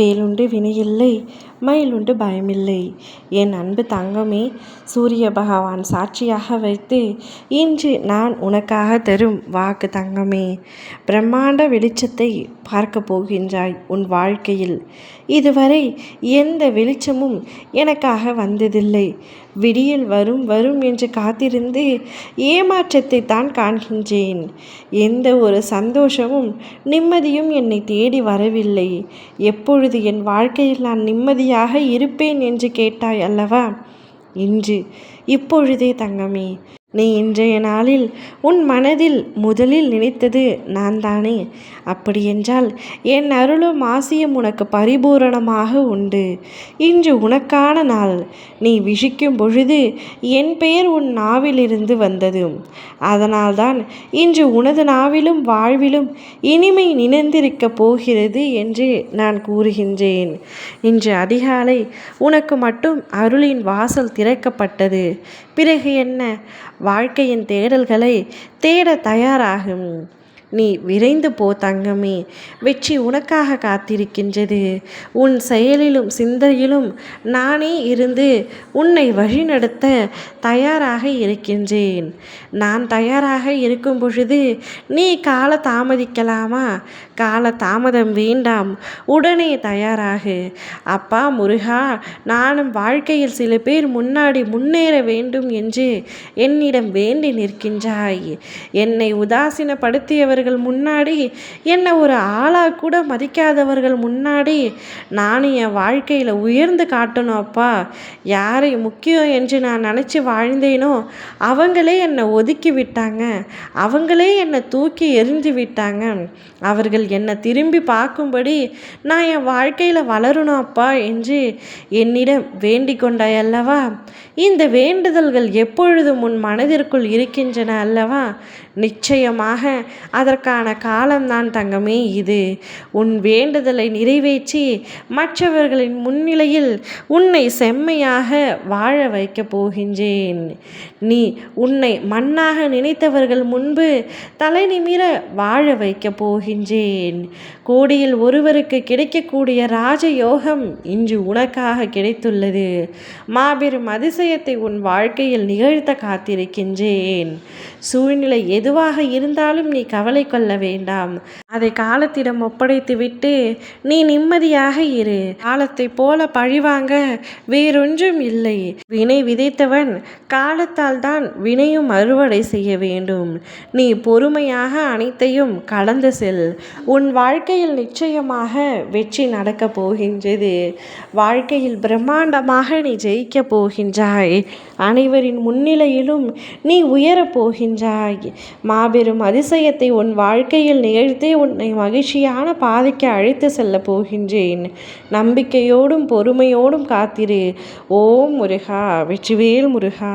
வேலுண்டு வினையில்லை மயிலுண்டு பயமில்லை. என் அன்பு தங்கமே சூரிய பகவான் சாட்சியாக வைத்து இன்று நான் உனக்காக தரும் வாக்கு தங்கமே. பிரம்மாண்ட வெளிச்சத்தை பார்க்க போகின்றாய் உன் வாழ்க்கையில். இதுவரை எந்த வெளிச்சமும் எனக்காக வந்ததில்லை. விடியல் வரும் வரும் என்று காத்திருந்து ஏமாற்றத்தை தான் காண்கின்றேன். எந்த ஒரு சந்தோஷமும் நிம்மதியும் என்னை தேடி வரவில்லை. எப்பொழுது என் வாழ்க்கையில் நான் நிம்மதியாக இருப்பேன் என்று கேட்டாய் அல்லவா? இன்று இப்பொழுதே தங்கமே நீ இன்றைய நாளில் உன் மனதில் முதலில் நினைத்தது நான் தானே அப்படியென்றால் என் அருளும் ஆசியும் உனக்கு பரிபூரணமாக உண்டு. இன்று உனக்கான நாள். நீ விஷிக்கும் பொழுது என் பெயர் உன் நாவிலிருந்து வந்தது. அதனால்தான் இன்று உனது நாவிலும் வாழ்விலும் இனிமை நினைந்திருக்கப் போகிறது என்று நான் கூறுகின்றேன். இன்று அதிகாலை உனக்கு மட்டும் அருளின் வாசல் திறக்கப்பட்டது. பிறகு என்ன? வாழ்க்கையின் தேடல்களை தேட தயாராகும். நீ விரைந்து போ தங்கமே. வெற்றி உனக்காக காத்திருக்கின்றது. உன் செயலிலும் சிந்தையிலும் நானே இருந்து உன்னை வழிநடத்த தயாராக இருக்கின்றேன். நான் தயாராக இருக்கும் பொழுது நீ கால தாமதிக்கலாமா? கால தாமதம் வேண்டாம். உடனே தயாராகு. அப்பா முருகா நானும் வாழ்க்கையில் சில பேர் முன்னாடி முன்னேற வேண்டும் என்று என்னிடம் வேண்டி நிற்கின்றாய். என்னை உதாசீனப்படுத்தியவர் மதிக்காதவர்கள் முன்னாடி. என்னை ஒரு ஆளாக கூட மதிக்காதவர்கள் முன்னாடி நானும் என் வாழ்க்கையில் உயர்ந்து காட்டணும் அப்பா. யாரை முக்கியம் என்று நான் நினச்சி வாழ்ந்தேனோ அவங்களே என்னை ஒதுக்கி விட்டாங்க. அவங்களே என்னை தூக்கி எரிஞ்சு விட்டாங்க. அவர்கள் என்னை திரும்பி பார்க்கும்படி நான் என் வாழ்க்கையில் வளரணும் அப்பா என்று என்னிடம் வேண்டிக் கொண்டாய் அல்லவா? இந்த வேண்டுதல்கள் எப்பொழுதும் உன் மனதிற்குள் இருக்கின்றன அல்லவா? நிச்சயமாக அதை அதற்கான காலம்தான் தங்கமே இது. உன் வேண்டுதலை நிறைவேற்றி மற்றவர்களின் முன்னிலையில் உன்னை செம்மையாக வாழ வைக்கப் போகின்றேன். நீ உன்னை மண்ணாக நினைத்தவர்கள் முன்பு தலை நிமிர வாழ வைக்கப் போகின்றேன். கோடியில் ஒருவருக்கு கிடைக்கக்கூடிய ராஜயோகம் இன்று உனக்காக கிடைத்துள்ளது. மாபெரும் அதிசயத்தை உன் வாழ்க்கையில் நிகழ்த்த காத்திருக்கின்றேன். சூழ்நிலை எதுவாக இருந்தாலும் நீ கவலை கொள்ள வேண்டாம். அதை காலத்திடம் ஒப்படைத்துவிட்டு நீ நிம்மதியாக இரு. காலத்தை போல பழிவாங்க வேறொன்றும் இல்லை. வினை விதைத்தவன் காலத்தால் தான் வினையும் அறுவடை செய்ய வேண்டும். நீ பொறுமையாக அனைத்தையும் கலந்து செல். உன் வாழ்க்கையில் நிச்சயமாக வெற்றி நடக்கப் போகின்றது. வாழ்க்கையில் பிரம்மாண்டமாக நீ ஜெயிக்கப் போகின்றாய். அனைவரின் முன்னிலையிலும் நீ உயரப் போகின்றாய். மாபெரும் அதிசயத்தை உன் வாழ்க்கையில் நிகழ்த்தே உன்னை மகிழ்ச்சியான பாதைக்கு அழைத்து செல்ல போகின்றேன். நம்பிக்கையோடும் பொறுமையோடும் காத்திரு. ஓம் முருகா வெற்றிவேல் முருகா.